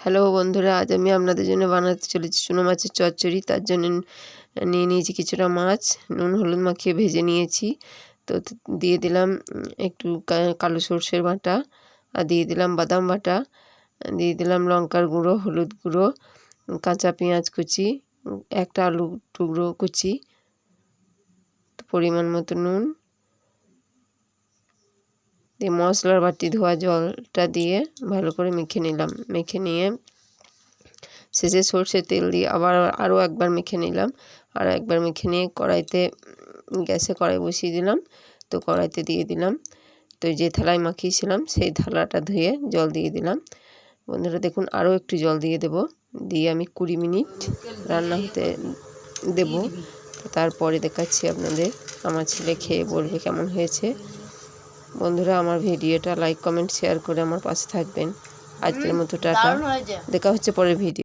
Hello বন্ধুরা, আজ আমি আপনাদের জন্য বানাতে চলেছি চুনো মাছের চচ্চড়ি। তার জন্য নিয়ে নিয়েছি কিছুটা মাছ, নুন, হলুদ মাখিয়ে ভেজে নিয়েছি। তো দিয়ে দিলাম একটু কালো সর্ষের বাটা, আর দিয়ে দিলাম বাদাম বাটা, দিয়ে দিলাম লঙ্কার গুঁড়ো, হলুদ গুঁড়ো, কাঁচা পেঁয়াজ কুচি একটা আলু টুকরো কুচি, পরিমাণ মতো নুন দিয়ে মশলার বাটি ধোয়া জলটা দিয়ে ভালো করে মেখে নিলাম। মেখে নিয়ে শেষে সর্ষের তেল দিয়ে আবার আরও একবার মেখে নিলাম। আর একবার মেখে নিয়ে কড়াইতে গ্যাসে কড়াই বসিয়ে দিলাম। তো কড়াইতে দিয়ে দিলাম। তো যে থালায় মাখিয়েছিলাম সেই থালাটা ধুয়ে জল দিয়ে দিলাম। বন্ধুরা দেখুন আরও একটু জল দিয়ে দেব। দিয়ে আমি কুড়ি মিনিট রান্না হতে দেব। তারপরে দেখাচ্ছি আপনাদের। আমার ছেলে খেয়ে বলবে কেমন হয়েছে। বন্ধুরা আমার ভিডিওটা লাইক কমেন্ট শেয়ার করে আমার পাশে থাকবেন। আজকের মতো টাটা। দেখা হচ্ছে পরের ভিডিও